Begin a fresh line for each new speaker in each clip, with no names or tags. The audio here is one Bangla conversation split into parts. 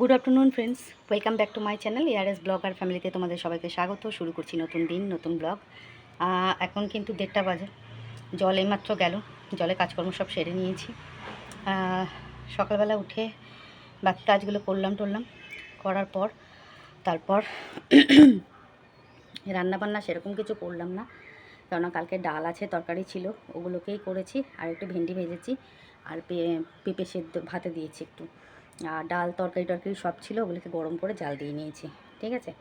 Good afternoon friends welcome back to my channel ARS blog আর ফ্যামিলিতে তোমাদের সবাইকে স্বাগত। শুরু করছি নতুন দিন, নতুন ব্লগ এখন কিন্তু দেড়টা বাজে। জল এইমাত্র গেল। জলে কাজকর্ম সব সেরে নিয়েছি। সকালবেলা উঠে বাকি কাজগুলো করলাম টরলাম। করার পর, তারপর রান্নাবান্না সেরকম কিছু করলাম না। কেননা কালকে ডাল আছে, তরকারি ছিল, ওগুলোকেই করেছি। আর একটু ভেন্ডি ভেজেছি। আর পেঁপে সেদ্ধ, ভাতে দিয়েছি একটু। আর ডাল, তরকারি, টরকারি সব ছিল, ওগুলোকে গরম করে জাল দিয়ে নিয়েছি, ঠিক আছে?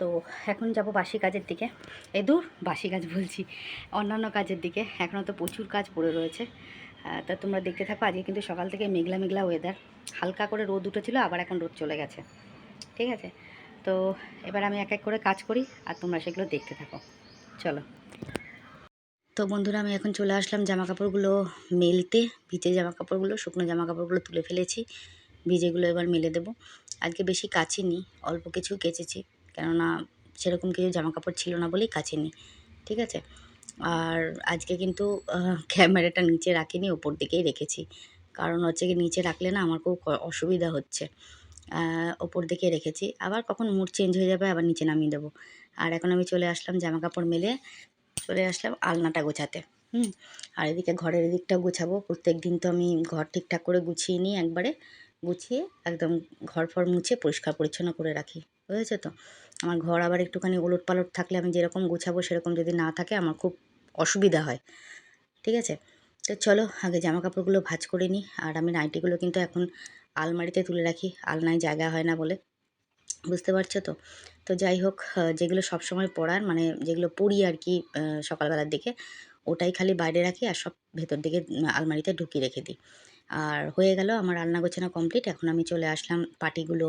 তো এখন যাব বাসি কাজের দিকে। এই দূর, বাসি কাজ বলছি, অন্যান্য কাজের দিকে। এখনও তো প্রচুর কাজ পড়ে রয়েছে। তা তোমরা দেখতে থাকো, আজকে কিন্তু সকাল থেকে মেঘলা মেঘলা ওয়েদার হালকা করে রোদ উঠেছিল, আবার এখন রোদ চলে গেছে, ঠিক আছে? তো এবার আমি এক এক করে কাজ করি, আর তোমরা সেগুলো দেখতে থাকো। চলো। তো বন্ধুরা, আমি এখন চলে আসলাম জামা কাপড়গুলো মেলতে। ভিজে জামা কাপড়গুলো শুকনো জামা কাপড়গুলো তুলে ফেলেছি। ভিজেগুলো এবার মেলে দেবো। আজকে বেশি কাচিনি, অল্প কিছু কেচেছি। কেননা সেরকম কিছু জামা কাপড় ছিল না বলেই কাচিনি, ঠিক আছে? আর আজকে কিন্তু ক্যামেরাটা নিচে রাখিনি, ওপর দিকেই রেখেছি। কারণ হচ্ছে কি, নিচে রাখলে না আমার খুব অসুবিধা হচ্ছে। ওপর দিকে রেখেছি। আবার কখন মুড চেঞ্জ হয়ে যাবে, আবার নিচে নামিয়ে দেবো। আর এখন আমি চলে আসলাম জামা কাপড় মেলে, চলে আসলাম আলনাটা গোছাতে, হুম? আর এদিকে ঘরের এদিকটা গোছাবো। প্রত্যেক দিন তো আমি ঘর ঠিকঠাক করে গুছিয়ে নিই একবারে। গুছিয়ে একদম ঘর ফর মুছে পরিষ্কার পরিচ্ছন্ন করে রাখি, বুঝেছ তো? আমার ঘর আবার একটুখানি ওলট পালট থাকলে আমি যেরকম গুছাবো সেরকম যদি না থাকে আমার খুব অসুবিধা হয়, ঠিক আছে? তো চলো আগে জামা কাপড়গুলো ভাঁজ করে নিই, আর আমি নাইটিগুলো কিন্তু এখন আলমারিতে তুলে রাখি, আলনায় জায়গা হয় না বলে, বুঝতে পারছ তো? তো যাই হোক যেগুলো সবসময় পরার মানে যেগুলো পরি আর কি সকালবেলার দিকে, ওটাই খালি বাইরে রাখি আর সব ভেতর দিকে আলমারিতে ঢুকিয়ে রেখে দিই। আর হয়ে গেল আমার রান্না গোছানো কমপ্লিট এখন আমি চলে আসলাম পাটিগুলো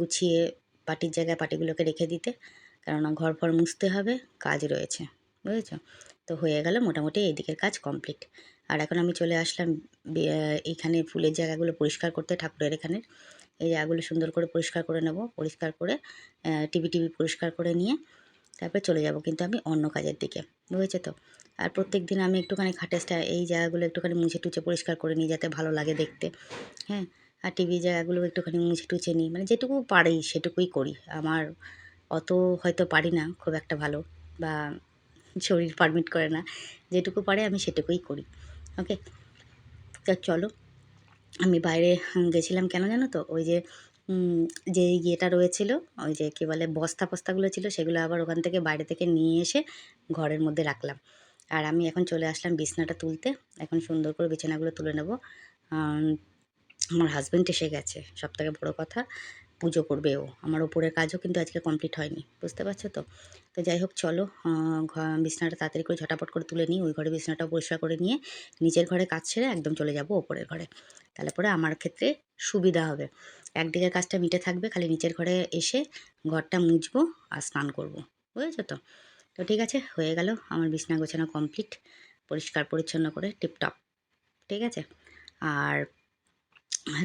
গুছিয়ে পাটির জায়গায় পাটিগুলোকে রেখে দিতে। কেননা ঘর ফর মুছতে হবে, কাজ রয়েছে, বুঝেছ? তো হয়ে গেল মোটামুটি এই দিকের কাজ কমপ্লিট আর এখন আমি চলে আসলাম এইখানে ফুলের জায়গাগুলো পরিষ্কার করতে ঠাকুরের এখানে। এই জায়গাগুলো সুন্দর করে পরিষ্কার করে নেব, পরিষ্কার করে টিভি টিভি পরিষ্কার করে নিয়ে। তারপরে চলে যাব কিন্তু আমি অন্য কাজের দিকে, বুঝেছে তো? আর প্রত্যেক দিন আমি একটুখানি খাটেসটা এই জায়গাগুলো একটুখানি মুছে টুছে পরিষ্কার করে নিই যাতে ভালো লাগে দেখতে হ্যাঁ? আর টিভি জায়গাগুলো একটুখানি মুছে টুছে নিই মানে যেটুকু পারি সেটুকুই করি। আমার অত হয়তো পারি না, খুব একটা ভালো, বা শরীর পারমিট করে না, যেটুকু পারে আমি সেটুকুই করি ওকে তা চলো, আমি বাইরে গেছিলাম কেন জানো তো? ওই যে যে ইয়েটা রয়েছিল, ওই যে কী বলে বস্তা ফস্তাগুলো ছিল, সেগুলো আবার ওখান থেকে বাইরে থেকে নিয়ে এসে ঘরের মধ্যে রাখলাম। আর আমি এখন চলে আসলাম বিছনাটা তুলতে। এখন সুন্দর করে বিছানাগুলো তুলে নেব। আমার হাজব্যান্ড এসে গেছে। সব থেকে বড়ো কথা পুজো করবে ও। আমার ওপরের কাজও কিন্তু আজকে কমপ্লিট হয়নি, বুঝতে পারছ তো? তো যাই হোক, চলো বিছানাটা তাড়াতাড়ি করে ঝটাপট করে তুলে নিই, ওই ঘরে বিছানাটা পরিষ্কার করে নিয়ে নিচের ঘরে কাজ ছেড়ে একদম চলে যাব ওপরের ঘরে। তাহলে পরে আমার ক্ষেত্রে সুবিধা হবে। একদিকের কাজটা মিটে থাকবে, খালি নিচের ঘরে এসে ঘরটা মুছবো আর স্নান করব, বুঝেছ তো? তো ঠিক আছে, হয়ে গেল আমার বিছনা গোছানো কমপ্লিট পরিষ্কার পরিচ্ছন্ন করে টিপটপ ঠিক আছে? আর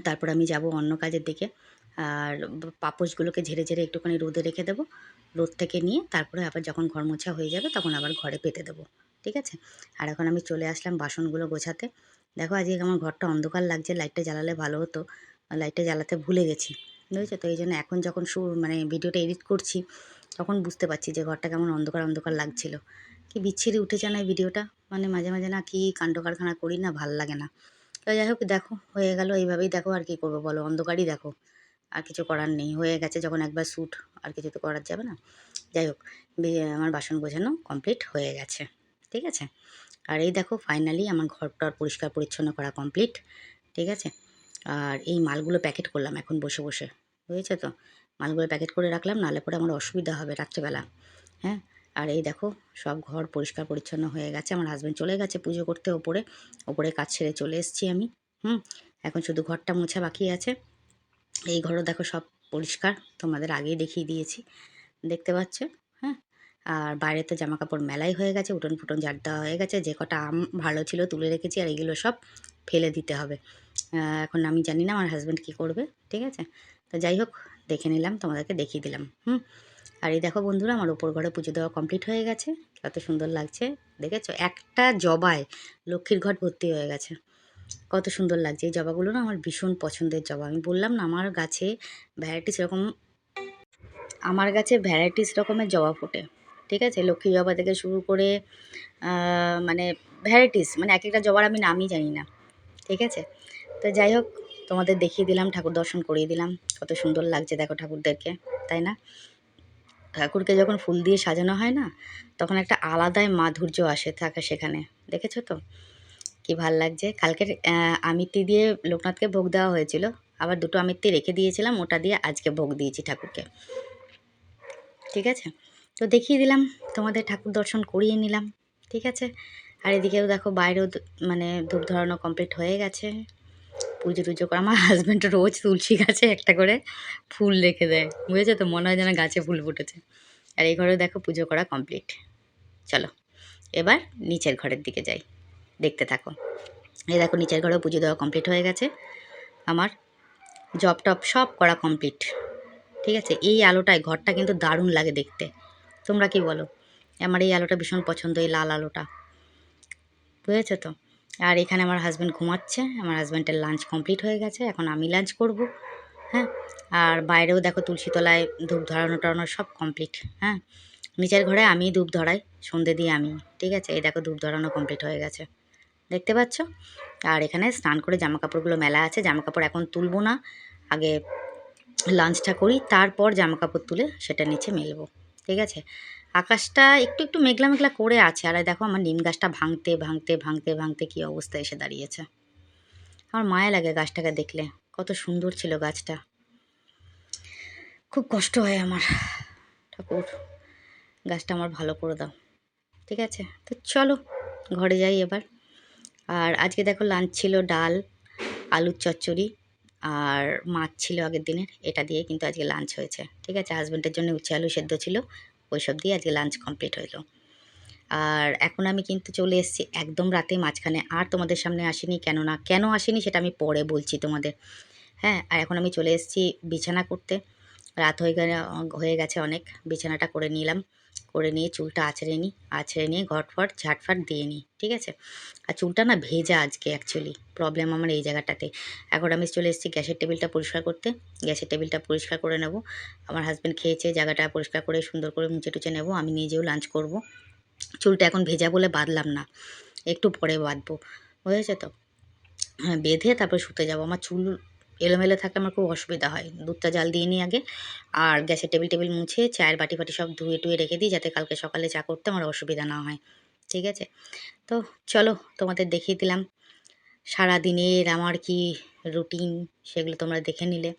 তারপর আমি যাব অন্য কাজের দিকে। আর পাপোশগুলোকে ঝেড়ে ঝেড়ে একটুখানি রোদে রেখে দেবো। রোদ থেকে নিয়ে তারপরে আবার যখন ঘর মোছা হয়ে যাবে তখন আবার ঘরে পেতে দেবো। ঠিক আছে? আর এখন আমি চলে আসলাম বাসনগুলো গোছাতে। দেখো আজকে আমার ঘরটা অন্ধকার লাগছে, লাইটটা জ্বালালে ভালো হতো। লাইটটা জ্বালাতে ভুলে গেছি, বুঝেছ? তো এই জন্য এখন যখন শু মানে ভিডিওটা এডিট করছি, তখন বুঝতে পারছি যে ঘরটা কেমন অন্ধকার অন্ধকার লাগছিল। কি বিচ্ছিরি উঠেছে না ভিডিওটা? মানে মাঝে মাঝে না কি কাণ্ড কারখানা করি না, ভালো লাগে না। তো যাই হোক, দেখো, হয়ে গেল। এইভাবেই দেখো আর কি করব বলো? অন্ধকারই দেখো। আর কিছু করার নেই। হয়ে গেছে যখন একবার স্যুট আর কিছু তো করার যাবে না। যাই হোক আমার বাসন গোছানো কমপ্লিট হয়ে গেছে। ঠিক আছে? আর এই দেখো ফাইনালি আমার ঘরটা পরিষ্কার পরিচ্ছন্ন করা কমপ্লিট ঠিক আছে? আর এই মালগুলো প্যাকেট করলাম এখন বসে বসে। বুঝেছ তো? মালগুলো প্যাকেট করে রাখলাম, নাহলে পরে আমার অসুবিধা হবে রাত্রেবেলা। হ্যাঁ? আর এই দেখো, সব ঘর পরিষ্কার পরিচ্ছন্ন হয়ে গেছে। আমার হাজব্যান্ড চলে গেছে পুজো করতে ওপরে। ওপরে কাজ ছেড়ে চলে এসেছি আমি। হুম? এখন শুধু ঘরটা মোছা বাকি আছে। এই ঘরও দেখো সব পরিষ্কার, তোমাদের আগেই দেখিয়ে দিয়েছি। দেখতে পাচ্ছ? হ্যাঁ? আর বাইরে তো জামা কাপড় মেলাই হয়ে গেছে, উঠোন ফুটন ঝাড় দেওয়া হয়ে গেছে, যে কটা আম ভালো ছিল তুলে রেখেছি আর এগুলো সব ফেলে দিতে হবে। এখন আমি জানি না আমার হাজব্যান্ড কী করবে, ঠিক আছে? তো যাই হোক, দেখে নিলাম, তোমাদেরকে দেখিয়ে দিলাম, হুম? আর এই দেখো বন্ধুরা, আমার উপর ঘরে পুজো দেওয়া কমপ্লিট হয়ে গেছে, কত সুন্দর লাগছে, দেখেছ? একটা জবায় লক্ষ্মীর ঘট ভর্তি হয়ে গেছে। কত সুন্দর লাগছে। এই জবাগুলো না আমার ভীষণ পছন্দের জবা। আমি বললাম না, আমার গাছে ভ্যারাইটিস রকম আমার গাছে ভ্যারাইটিস রকমের জবা ফোটে। ঠিক আছে? লক্ষ্মী জবা থেকে শুরু করে মানে ভ্যারাইটিস মানে এক একটা জবার আমি নামই জানি না। ঠিক আছে? তো যাই হোক, তোমাদের দেখিয়ে দিলাম, ঠাকুর দর্শন করিয়ে দিলাম। কত সুন্দর লাগছে দেখো ঠাকুরদেরকে, তাই না? ঠাকুরকে যখন ফুল দিয়ে সাজানো হয় না, তখন একটা আলাদাই মাধুর্য আসে থাকে সেখানে। দেখেছ তো? কি ভালো লাগছে? কালকের আহ, আমিত্তি দিয়ে লোকনাথকে ভোগ দেওয়া হয়েছিল। আবার দুটো আমিত্তি রেখে দিয়েছিলাম ওটা দিয়ে আজকে ভোগ দিয়েছি ঠাকুরকে। ঠিক আছে? তো দেখিয়ে দিলাম তোমাদের ঠাকুর দর্শন করিয়ে নিলাম। ঠিক আছে? আর এদিকেও দেখো বাইরেও মানে ধূপ ধরানো কমপ্লিট হয়ে গেছে। পুজো টুজো করে আমার হাজব্যান্ড রোজ তুলসী গাছে একটা করে ফুল রেখে দেয়। বুঝেছ তো? মনে হয় যেন গাছে ফুল ফুটেছে। আর এই ঘরে দেখো পুজো করা কমপ্লিট চলো এবার নিচের ঘরের দিকে যাই। দেখতে থাকো। এই দেখো, নিচের ঘরেও পুজো দেওয়া কমপ্লিট হয়ে গেছে। আমার জব টপ সব করা কমপ্লিট ঠিক আছে? এই আলোটায় ঘরটা কিন্তু দারুণ লাগে দেখতে। তোমরা কি বলো? আমার এই আলোটা ভীষণ পছন্দ, এই লাল আলোটা। বুঝেছ তো? আর এখানে আমার হাজব্যান্ড ঘুমাচ্ছে। আমার হাজব্যান্ডের লাঞ্চ কমপ্লিট হয়ে গেছে। এখন আমি লাঞ্চ করব। হ্যাঁ? আর বাইরেও দেখো তুলসী তলায় ধূপ ধরানো টরানো সব কমপ্লিট হ্যাঁ? নিচের ঘরে আমি ধূপ ধরাই, সন্ধে দিয়ে আমি ঠিক আছে? এই দেখো ধূপ ধরানো কমপ্লিট হয়ে গেছে। দেখতে পাচ্ছ? আর এখানে স্নান করে জামা কাপড়গুলো মেলা আছে। জামা কাপড় এখন তুলবো না। আগে লাঞ্চটা করি, তারপর জামা কাপড় তুলে সেটা নিচে মেলবো। ঠিক আছে? আকাশটা একটু একটু মেঘলা মেঘলা করে আছে। আর দেখো আমার নিম গাছটা ভাঙতে ভাঙতে ভাঙতে ভাঙতে কী অবস্থা এসে দাঁড়িয়েছে। আমার মায়া লাগে গাছটাকে দেখলে। কত সুন্দর ছিল গাছটা। খুব কষ্ট হয় আমার। ঠাকুর, গাছটা আমার ভালো করে দাও। ঠিক আছে? তো চলো, ঘরে যাই এবার। আর আজকে দেখো লাঞ্চ ছিল ডাল, আলুর চচ্চড়ি আর মাছ ছিল আগের দিনের। এটা দিয়ে কিন্তু আজকে লাঞ্চ হয়েছে, ঠিক আছে? হাজব্যান্ডের জন্য উচ্ছে আলু সেদ্ধ ছিল ওই সব দিয়ে আজকে লাঞ্চ কমপ্লিট হইল। আর এখন আমি কিন্তু চলে এসেছি একদম রাতে মাঝখানে, আর তোমাদের সামনে আসিনি কেন না কেন আসিনি সেটা আমি পরে বলছি তোমাদের। হ্যাঁ আর এখন আমি চলে এসেছি বিছানা করতে। রাত হয়ে হয়ে গেছে অনেক, বিছানাটা করে নিলাম। করে নিয়ে চুলটা আছড়ে নিই, আছড়ে নিয়ে ঘটফট, ঝাটফাট দিয়ে নিই, ঠিক আছে? আর চুলটা না ভেজা আজকে অ্যাকচুয়ালি প্রবলেম আমার এই জায়গাটাতে। এখন আমি চলে এসেছি গ্যাসের টেবিলটা পরিষ্কার করতে। গ্যাসের টেবিলটা পরিষ্কার করে নেব। আমার হাজব্যান্ড খেয়েছে, জায়গাটা পরিষ্কার করে, সুন্দর করে মুছে টুচে নেব। আমি নিজেও লাঞ্চ করব। চুলটা এখন ভেজা বলে বাঁধলাম না। একটু পরে বাঁধবো, বুঝেছে তো? হ্যাঁ বেঁধে তারপরে শুতে যাব। আমার চুল এলোমেলো থাকলে আমার খুব অসুবিধা হয়। দুধটা জাল দিয়ে নিই আগে আর গ্যাসের টেবিল টেবিল মুছে চায়ের বাটি ফাটি সব ধুয়ে টুয়ে রেখে দিই যাতে কালকে সকালে চা করতে আমার অসুবিধা না হয়। ঠিক আছে? তো চলো তোমাদের দেখিয়ে দিলাম। সারা দিনের আমার কি রুটিন সেগুলো তোমরা দেখে নিলে।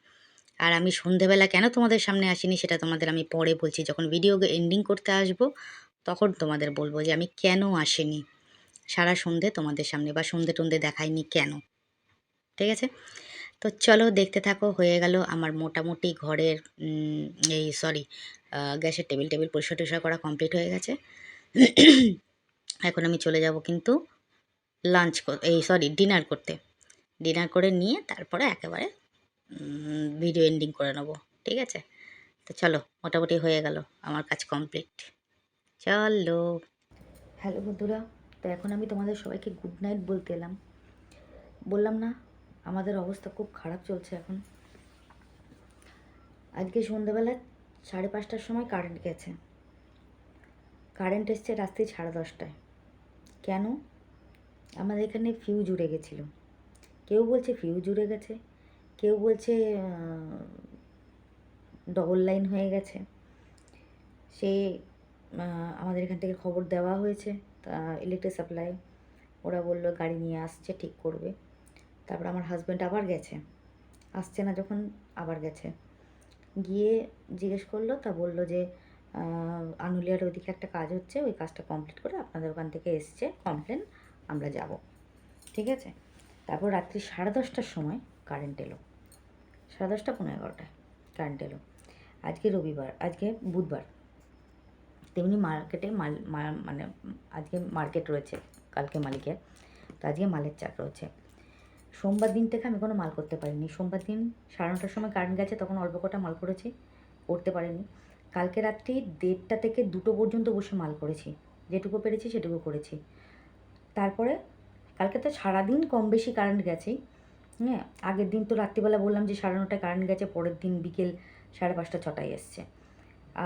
আর আমি সন্ধেবেলা কেন তোমাদের সামনে আসিনি সেটা তোমাদের আমি পরে বলছি। যখন ভিডিও এন্ডিং করতে আসব তখন তোমাদের বলব যে আমি কেন আসিনি? সারা সন্ধে তোমাদের সামনে বা সন্ধে টন্ধে দেখাইনি কেন? ঠিক আছে? তো চলো দেখতে থাকো, হয়ে গেল আমার মোটামুটি ঘরের এই সরি গ্যাসের টেবিল টেবিল পরিষ্কার টরিষ্কার করা কমপ্লিট হয়ে গেছে। এখন আমি চলে যাব কিন্তু লাঞ্চ এই সরি ডিনার করতে। ডিনার করে নিয়ে তারপরে একেবারে ভিডিও এন্ডিং করে নেব, ঠিক আছে? তো চলো, মোটামুটি হয়ে গেল আমার কাজ কমপ্লিট চলো। হ্যালো বন্ধুরা, তো এখন আমি তোমাদের সবাইকে গুড নাইট বলতে এলাম। বললাম না আমাদের অবস্থা খুব খারাপ চলছে এখন। আজকে সন্ধ্যাবেলা সাড়ে পাঁচটার সময় কারেন্ট গেছে। কারেন্ট এসছে রাত্রি সাড়ে দশটায়। কেন? আমাদের এখানে ফিউজ উড়ে গেছিল। কেউ বলছে ফিউজ উড়ে গেছে, কেউ বলছে ডবল লাইন হয়ে গেছে। সে আমাদের এখান থেকে খবর দেওয়া হয়েছে তা ইলেকট্রিক সাপ্লাই ওরা বলল গাড়ি নিয়ে আসছে, ঠিক করবে। তারপর আমার হাজব্যান্ড আবার গেছে। আসছে না যখন, আবার গেছে। গিয়ে জিজ্ঞেস করল, তা বলল যে আনুলিয়ার ওইদিকে একটা কাজ হচ্ছে, ওই কাজটা কমপ্লিট করে আপনাদের ওখান থেকে এসছে কমপ্লেন আমরা যাব। ঠিক আছে? তারপর রাত্রি সাড়ে দশটার সময় কারেন্ট এলো। সাড়ে দশটা পনেরো এগারোটায় কারেন্ট এলো। আজকে রবিবার, আজকে বুধবার। তেমনি মার্কেটে মাল মানে আজকে মার্কেট রয়েছে, কালকে মালিকের। তো আজকে মালের চাপ রয়েছে। সোমবার দিন থেকে আমি কোনো মাল করতে পারিনি। সোমবার দিন সাড়ে নটার সময় কারেন্ট গেছে, তখন অল্প কটা মাল করেছি, করতে পারিনি। কালকে রাত্রি দেড়টা থেকে দুটো পর্যন্ত বসে মাল করেছি। যেটুকু পেরেছি সেটুকু করেছি। তারপরে কালকে তো সারাদিন কম বেশি কারেন্ট গেছেই। হ্যাঁ আগের দিন তো রাত্রিবেলা বললাম যে সাড়ে নটায় কারেন্ট গেছে, পরের দিন বিকেল সাড়ে পাঁচটা, ছটায় এসছে।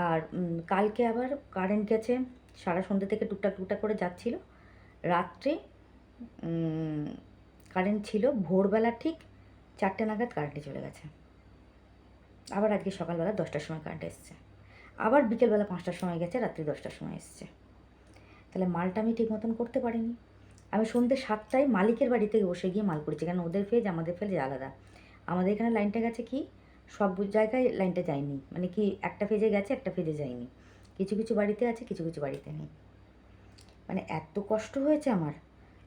আর কালকে আবার কারেন্ট গেছে, সারা সন্ধ্যে থেকে টুকটাক টুকটাক করে যাচ্ছিল। রাত্রে কারেন্ট ছিল ভোরবেলা ঠিক চারটে নাগাদ কারেন্টে চলে গেছে। আবার আজকে সকালবেলা দশটার সময় কারেন্ট এসছে। আবার বিকেলবেলা পাঁচটার সময় গেছে, রাত্রি দশটার সময় এসছে। তাহলে মালটা আমি ঠিক মতন করতে পারিনি। আমি সন্ধ্যে সাতটায় মালিকের বাড়ি থেকে বসে গিয়ে মাল করেছি কারণ ওদের ফেজ আমাদের ফেজ আলাদা। আমাদের এখানে লাইনটা গেছে কি? সব জায়গায় লাইনটা যায়নি। মানে কি একটা ফেজে গেছে, একটা ফেজে যায়নি। কিছু কিছু বাড়িতে আছে, কিছু কিছু বাড়িতে নেই। মানে এত কষ্ট হয়েছে আমার।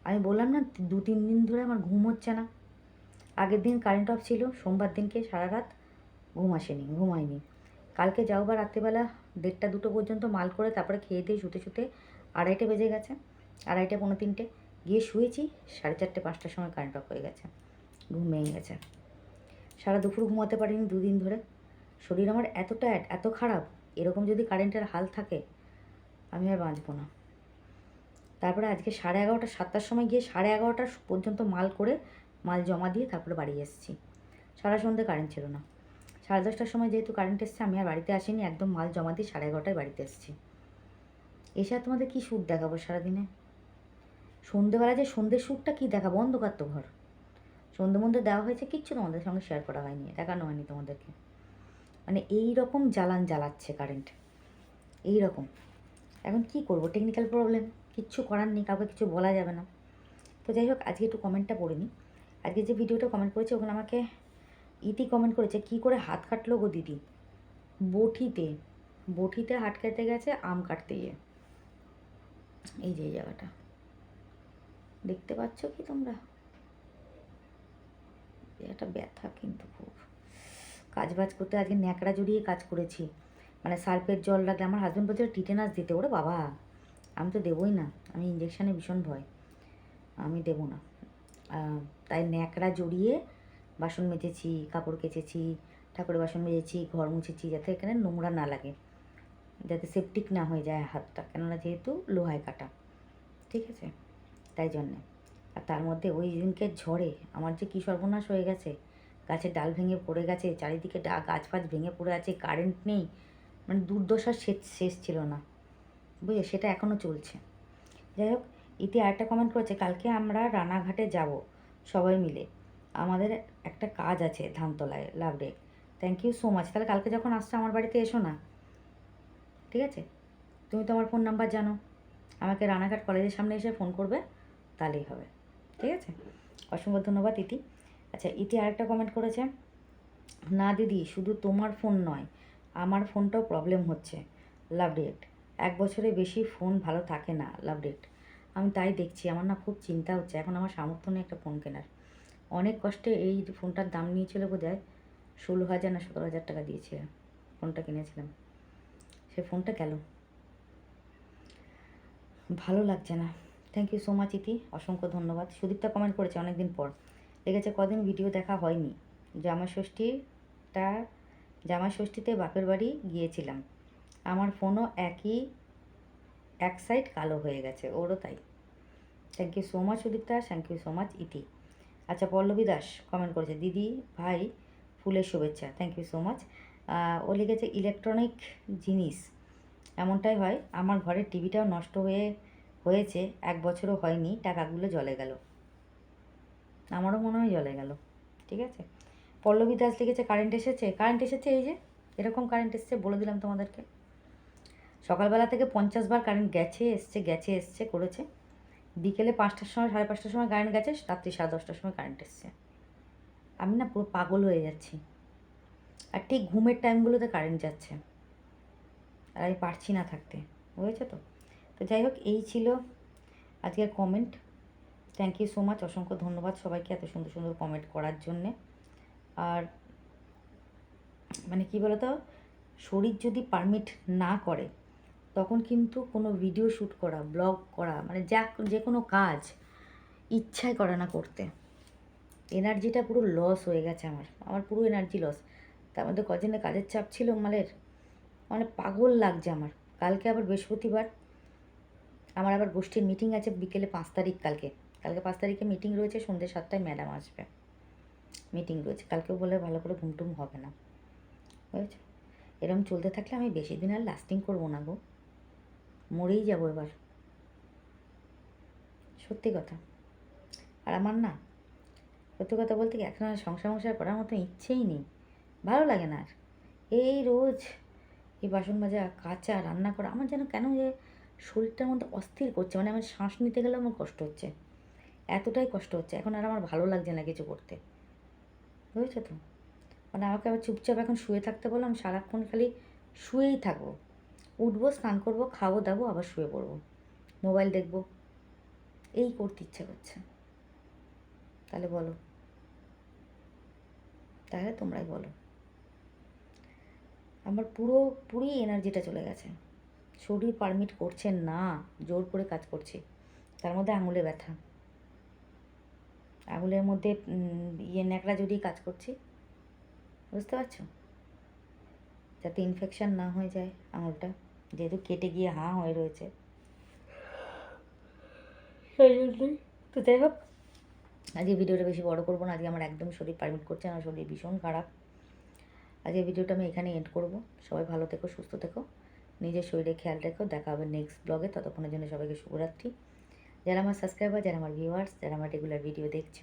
আমি বললাম না, দু তিন দিন ধরে আমার ঘুম হচ্ছে না। আগের দিন কারেন্ট অফ ছিল, সোমবার দিনকে সারা রাত ঘুম আসেনি ঘুমায়নি কালকে যাও বা রাত্রিবেলা দেড়টা দুটো পর্যন্ত মাল করে তারপরে খেয়ে দিয়ে শুতে শুতে আড়াইটে বেজে গেছে, আড়াইটে পৌনে তিনটে। গিয়ে শুয়েছি, সাড়ে চারটে পাঁচটার সময় কারেন্ট অফ হয়ে গেছে, ঘুম ভেঙে গেছে। সারা দুপুর ঘুমাতে পারিনি দুদিন ধরে। শরীর আমার এত টায়ার্ড এত খারাপ, এরকম যদি কারেন্টের হাল থাকে, আমি আর বাঁচবো না। তারপরে আজকে সাড়ে এগারোটা, সাতটার সময় গিয়ে সাড়ে এগারোটা পর্যন্ত মাল করে মাল জমা দিয়ে তারপরে বাড়ি এসেছি। সারা সন্ধ্যে কারেন্ট ছিল না। সাড়ে দশটার সময় যেহেতু কারেন্ট এসছে, আমি আর বাড়িতে আসিনি, একদম মাল জমা দিয়ে সাড়ে এগারোটায় বাড়িতে এসেছি। এসে তোমাদের কী সুদ দেখাবো সারাদিনে? সন্ধেবেলা যে সন্ধ্যের সুরটা কী দেখাবো? অন্ধকার তো ঘর। সন্ধে মধ্যে দেওয়া হয়েছে, কিচ্ছু তোমাদের সঙ্গে শেয়ার করা হয়নি, দেখানো হয়নি তোমাদেরকে। মানে এই রকম জ্বালান জ্বালাচ্ছে কারেন্ট এই রকম। এখন কি করব? টেকনিক্যাল প্রবলেম কিচ্ছু করার নেই, কাউকে কিছু বলা যাবে না। তো যাই হোক, আজকে একটু কমেন্টটা পড়ে নিই। আজকে যে ভিডিওটা কমেন্ট করেছে ওখানে আমাকে ইতি কমেন্ট করেছে, কি করে হাত কাটলো গো দিদি? বটিতে বটিতে হাত কাটতে গেছে, আম কাটতে গিয়ে। এই যে জায়গাটা। দেখতে পাচ্ছ কি তোমরা? একটা ব্যথা কিন্তু খুব। কাজ বাজ করতে, আজকে ন্যাকড়া জড়িয়ে কাজ করেছি। মানে সার্ফের জল লাগলে, আমার হাজব্যান্ড বলছে টিটেনাস দিতে ওরে বাবা। আমি তো দেবই না। আমি ইঞ্জেকশানে ভীষণ ভয়। আমি দেবো না। তাই ন্যাকড়া জড়িয়ে বাসন মেজেছি, কাপড় কেচেছি, ঠাকুরের বাসন মেজেছি, ঘর মুছেছি যাতে এখানে নোংরা না লাগে। যাতে সেপটিক না হয়ে যায় হাতটা। কেননা যেহেতু লোহায় কাটা। ঠিক আছে? তাই জন্যে। আর তার মধ্যে ওই দিনকে ঝড়ে আমার যে কী সর্বনাশ হয়ে গেছে। গাছের ডাল ভেঙে পড়ে গেছে, চারিদিকে গাছ ফাছ ভেঙে পড়ে আছে কারেন্ট নেই। মানে দুর্দশার শেষ শেষ ছিল না। বুঝলে, সেটা এখনও চলছে। যাই হোক, ইতি আরেকটা কমেন্ট করেছে, কালকে আমরা রানাঘাটে যাব, সবাই মিলে। আমাদের একটা কাজ আছে ধানতলায় love day thank you so much তাহলে কালকে যখন আসছো আমার বাড়িতে এসো না। ঠিক আছে? তুমি তো আমার ফোন নাম্বার জানো। আমাকে রানাঘাট কলেজের সামনে এসে ফোন করবে, তাহলেই হবে। ঠিক আছে? অসংখ্য ধন্যবাদ, ইতি। আচ্ছা ইতি আরেকটা কমেন্ট করেছে, না দিদি, শুধু তোমার ফোন নয়, আমার ফোনটাও প্রবলেম হচ্ছে। লাভ ডেট এক বছরে বেশি ফোন ভালো থাকে না লাভ ডেট আমি তাই দেখছি, আমার না খুব চিন্তা হচ্ছে, এখন আমার সামর্থ্য নেই একটা ফোন কেনার। অনেক কষ্টে এই ফোনটার দাম নিয়েছিল বোধ হয় ষোলো হাজার না সতেরো হাজার টাকা দিয়েছে ফোনটা কিনেছিলাম। সে ফোনটা গেল। ভালো লাগছে না। থ্যাংক ইউ সো মাচ ইতি। অসংখ্য ধন্যবাদ। সুদীপ্তা কমেন্ট করেছে অনেকদিন পর। লেগেছে কদিন ভিডিও দেখা হয়নি। জামাই ষষ্ঠীটা জামাই ষষ্ঠীতে বাপের বাড়ি গিয়েছিলাম। আমার ফোনও একই, এক সাইড কালো হয়ে গেছে, ওরও তাই। Thank you so much Sudipta thank you so much Iti. আচ্ছা পল্লবী দাস কমেন্ট করেছে, দিদি, ভাই, ফুলের শুভেচ্ছা থ্যাংক ইউ সো মাচ ও লিখেছে ইলেকট্রনিক জিনিস, এমনটাই হয়, আমার ঘরের টিভিটাও নষ্ট হয়ে, হয়েছে, এক বছরও হয়নি, টাকাগুলো জলে গেল। আমারও মনে হয় জলে গেল, ঠিক আছে? পল্লবী দাস লিখেছে কারেন্ট এসেছে কারেন্ট এসেছে, এই যে, এরকম কারেন্ট এসেছে, বলে দিলাম তোমাদেরকে। সকালবেলা থেকে পঞ্চাশ বার কারেন্ট গেছে, এসছে গেছে, এসছে, করেছে। বিকেলে পাঁচটার সময়, সাড়ে পাঁচটার সময় কারেন্ট গেছে, রাত্রি সাড়ে দশটার সময় কারেন্ট এসছে। আমি না পুরো পাগল হয়ে যাচ্ছি। আর ঠিক ঘুমের টাইমগুলোতে কারেন্ট যাচ্ছে। আর আমি পারছি না থাকতে, বুঝেছ তো? তো যাই হোক, এই ছিল আজকের comment thank you so much অসংখ্য ধন্যবাদ সবাইকে এত সুন্দর সুন্দর কমেন্ট করার জন্যে। আর মানে কী বলতো? শরীর যদি পারমিট না করে তখন কিন্তু কোনো ভিডিও শ্যুট করা ব্লগ করা মানে যা যে কোনো কাজ ইচ্ছাই করে না করতে। এনার্জিটা পুরো লস হয়ে গেছে আমার। আমার পুরো এনার্জি লস তার মধ্যে কদিনে কাজের চাপ ছিল মালের। মানে পাগল লাগছে আমার। কালকে আবার বৃহস্পতিবার। আমার আবার গোষ্ঠীর মিটিং আছে বিকেলে পাঁচ তারিখ কালকে। কালকে পাঁচ তারিখে মিটিং রয়েছে, সন্ধ্যে সাতটায় ম্যাডাম আসবে। মিটিং রয়েছে। কালকেও বলে ভালো করে ঘুম টুম হবে না। বুঝেছ? এরকম চলতে থাকলে আমি বেশি দিন আর লাস্টিং করব না গো। মরেই যাব এবার। সত্যি কথা। আর আমার না, সত্যি কথা বলতে কি, এখন আর সংসার মশার করার মতো ইচ্ছেই নেই। ভালো লাগে না আর। এই রোজ এই বাসন মাজা, কাচা, রান্না করা, আমার যেন কেন যে শরীরটার মধ্যে অস্থির করছে মানে আমার শ্বাস নিতে গেলে আমার কষ্ট হচ্ছে। এতটাই কষ্ট হচ্ছে, এখন আর আমার ভালো লাগছে না কিছু করতে। বুঝেছ তো? মানে আমাকে আবার চুপচাপ এখন শুয়ে থাকতে বললাম, সারাক্ষণ খালি শুয়েই থাকব। উঠবো, স্নান করব, খাব, দাবো, আবার শুয়ে পড়ব। মোবাইল দেখব। এই করতে ইচ্ছে করছে। তাহলে বলো। তাহলে তোমরাই বলো। আমার পুরো পুরোই এনার্জিটা চলে গেছে। শরীর পারমিট করছে না। জোর করে কাজ করছে। তার মধ্যে আঙুলে ব্যথা। আঙুলের মধ্যে ইয়ে ন্যাকড়া জড়িয়ে কাজ করছি। বুঝতে পারছ? যাতে ইনফেকশন না হয়ে যায় আঙুলটা। যেহেতু কেটে গিয়ে হাঁ হয়ে রয়েছে। সেই জন্যই। তো যাই হোক আজকে ভিডিওটা বেশি বড় করব না আজকে আমার একদম শরীর পারমিট করছে না শরীর ভীষণ খারাপ। আজকে ভিডিওটা আমি এখানে এন্ড করব। সবাই ভালো থেকো সুস্থ থেকো নিজের শরীরে খেয়াল রেখো। দেখা হবে নেক্সট ব্লগে ততক্ষণের জন্য সবাইকে শুভরাত্রি। যারা আমার সাবস্ক্রাইবার যারা আমার ভিউয়ার্স যারা আমার রেগুলার ভিডিও দেখছ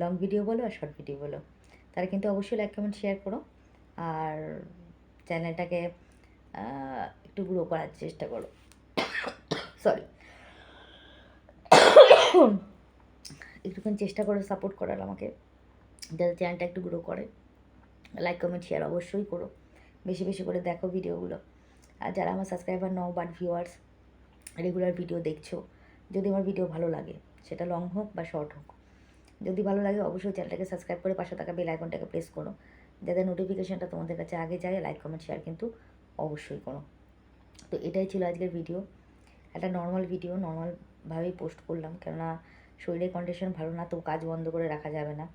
লং ভিডিও বলো আর শর্ট ভিডিও বলো তারা কিন্তু অবশ্যই লাইক কমেন্ট শেয়ার করো। আর চ্যানেলটাকে একটু গ্রো করার চেষ্টা করো। সরি একটুখানি চেষ্টা করো সাপোর্ট করার আমাকে। যাতে চ্যানেলটা একটু গ্রো করে। লাইক কমেন্ট শেয়ার অবশ্যই করো। বেশি বেশি করে দেখো ভিডিওগুলো আর যারা আমার সাবস্ক্রাইবার নও বাট ভিউয়ার্স রেগুলার ভিডিও দেখছ, যদি আমার ভিডিও ভালো লাগে, সেটা লং হোক বা শর্ট হোক। যদি ভালো লাগে, অবশ্যই চ্যানেলটাকে সাবস্ক্রাইব করে পাশে থাকা বেল আইকনটাকে প্রেস করো। যাতে নোটিফিকেশনটা তোমাদের কাছে আগে যায় লাইক কমেন্ট শেয়ার কিন্তু অবশ্যই করো। তো এটাই ছিল আজকের ভিডিও একটা নর্মাল ভিডিও নর্মালভাবেই পোস্ট করলাম। কেননা শরীরের কন্ডিশন ভালো না, তো কাজ বন্ধ করে রাখা যাবে না।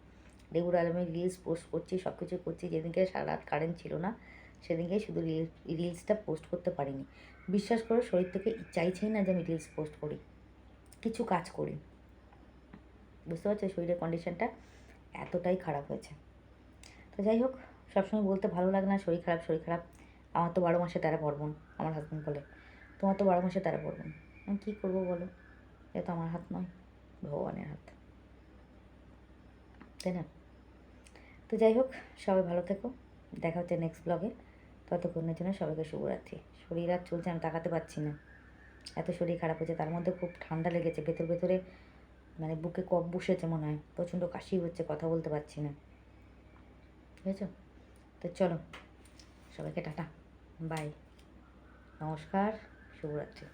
রেগুলার আমি রিলস পোস্ট করছি সব কিছু করছি। যেদিনকে সারা রাত কারেন্ট ছিল না, সেদিনকে শুধু রিলস রিলসটা পোস্ট করতে পারিনি। বিশ্বাস করো, শরীর থেকে চাইছেই না যে আমি রিলস পোস্ট করি। কিছু কাজ করি। বুঝতে পারছ? শরীরের কন্ডিশনটা এতটাই খারাপ হয়েছে। তো যাই হোক, সবসময় বলতে ভালো লাগে না, শরীর খারাপ শরীর খারাপ। আমার তো বারো মাসে তেরো পার্বণ। আমার হাজব্যান্ড বলে, তোমার তো বারো মাসে তেরো পার্বণ আমি, কী করব বলো? এ তো আমার হাত নয়, ভগবানের হাত। তাই না? তো যাই হোক, সবাই ভালো থেকো। দেখা হচ্ছে নেক্সট ব্লগে ততক্ষণের জন্য সবাইকে শুভরাত্রি। শরীর আর চলছে আমি তাকাতে পারছি না। এত শরীর খারাপ হয়েছে, তার মধ্যে খুব ঠান্ডা লেগেছে। ভেতর ভেতরে মানে বুকে কপ বসেছে মনে হয়। প্রচণ্ড কাশি হচ্ছে, কথা বলতে পারছি না। বুঝেছ? তো চলো, সবাইকে টাটা। বাই নমস্কার শুভরাত্রি।